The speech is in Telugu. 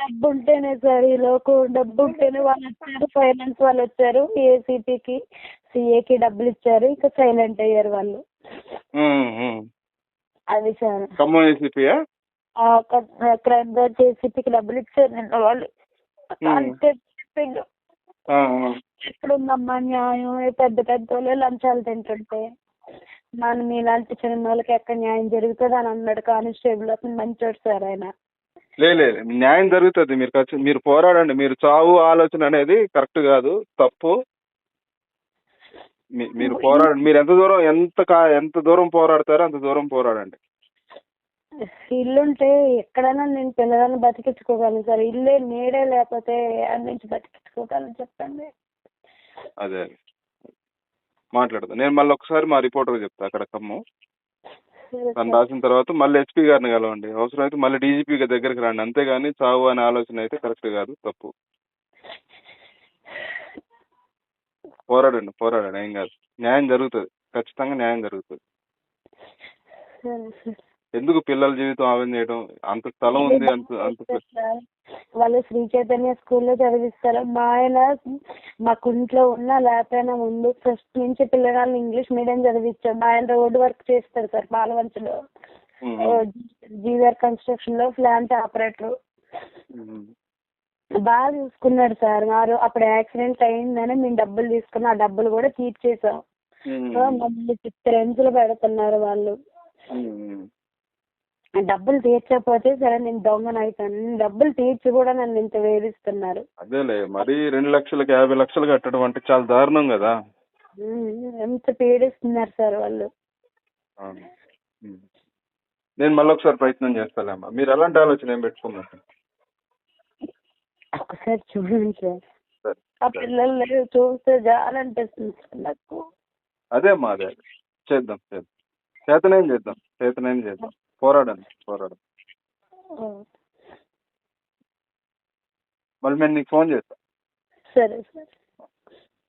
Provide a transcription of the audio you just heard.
డబ్బు ఉంటేనే సార్ ఈ లోకు డబ్బు ఉంటేనే వాళ్ళు వచ్చారు ఫైనాన్స్ వాళ్ళు వచ్చారు ఏసీపీకి సిఏకి డబ్బులు ఇచ్చారు ఇక సైలెంట్ అయ్యారు వాళ్ళు. అది సార్ ఖమ్మం ఏసీపీయా క్రైమ్ బ్రాంచ్ ఏసీపీకి డబ్బులు ఇచ్చారు నిన్న వాళ్ళు. అంతే చెప్పిండు. ఎక్కడుందమ్మా న్యాయం? పెద్ద పెద్ద వాళ్ళు లంచాలు తింటుంటే. మనం ఇలాంటి చిన్న వాళ్ళకి ఎక్కడ న్యాయం జరుగుతుంది అని అన్నాడు కానిస్టేబుల్ అతను మంచోడు సార్ ఆయన. లే లే, న్యాయం జరుగుతుంది. మీరు ఖచ్చి- మీరు పోరాడండి. మీరు చావు ఆలోచన అనేది కరెక్ట్ కాదు తప్పు. మీ- మీరు పోరాడండి. మీరు ఎంత దూరం ఎంత కా- ఎంత దూరం పోరాడతారో అంత దూరం పోరాడండి. ఇల్లుంటే ఎక్కడైనా నేను పిల్లలను బతికించుకోగలను సార్. ఇల్లే నీడే లేకపోతే నుంచి బతికించుకోగలను చెప్పండి? అదే. అదే మాట్లాడదాం. నేను మళ్ళీ ఒకసారి మా రిపోర్టర్ చెప్తా అక్కడ ఖమ్మం తను. రాసిన తర్వాత మళ్ళీ ఎస్పీ గారిని కలవండి. అవసరమైతే మళ్ళీ డీజీపీ దగ్గరికి రండి. అంతేగాని చావు అనే ఆలోచన అయితే కరెక్ట్ కాదు తప్పు. పోరాడండి పోరాడండి. ఏం కాదు. న్యాయం జరుగుతుంది. ఖచ్చితంగా న్యాయం జరుగుతుంది. ఎందుకు పిల్లల జీవితం ఆవిడ చేయడం? అంత స్థలం ఉంది అంత అంత వాళ్ళు శ్రీ చైతన్య స్కూల్లో చదివిస్తారు. మా ఆయన మాకు ఇంట్లో ఉన్న లేకపోయినా ముందు ఫస్ట్ నుంచి పిల్లగాళ్ళని ఇంగ్లీష్ మీడియం చదివించాం మా ఆయన రోడ్ వర్క్ చేస్తారు సార్ పాలవంచలో జీవర్ కన్స్ట్రక్షన్లో ప్లాంట్ ఆపరేటర్ బాగా చూసుకున్నాడు సార్ మారు అప్పుడు యాక్సిడెంట్ అయిందని మేము డబ్బులు తీసుకున్న ఆ డబ్బులు కూడా తీర్చేసాం మమ్మల్ని చిత్రహింసలు పెడుతున్నారు వాళ్ళు. డబ్బులు తీర్చకపోతే సరే నేను దొంగను అవుతాను డబ్బులు తీర్చి కూడా నన్ను ఇంత వేధిస్తున్నారు. అదేలే మరీ రెండు లక్షలకి యాభై లక్షలు కట్టడం అంటే చాలా దారుణం కదా. ఎంత పీడిస్తున్నారు సార్ వాళ్ళు. నేను మళ్ళీ ఒకసారి ప్రయత్నం చేస్తాలేమ్మా మీరు ఎలాంటి ఆలోచన ఏం పెట్టుకున్నారు ఒకసారి చూడండి సార్. ఆ పిల్లలు చూస్తే జాలనిపిస్తుంది సార్ నాకు. అదే అదే. చేద్దాం చేద్దాం. చేతనేం చేద్దాం చేతనేం చేద్దాం. పోరాడండి పోరాడం ఆ, మళ్ళీ నేను నీకు ఫోన్ చేస్తాను సరే సార్.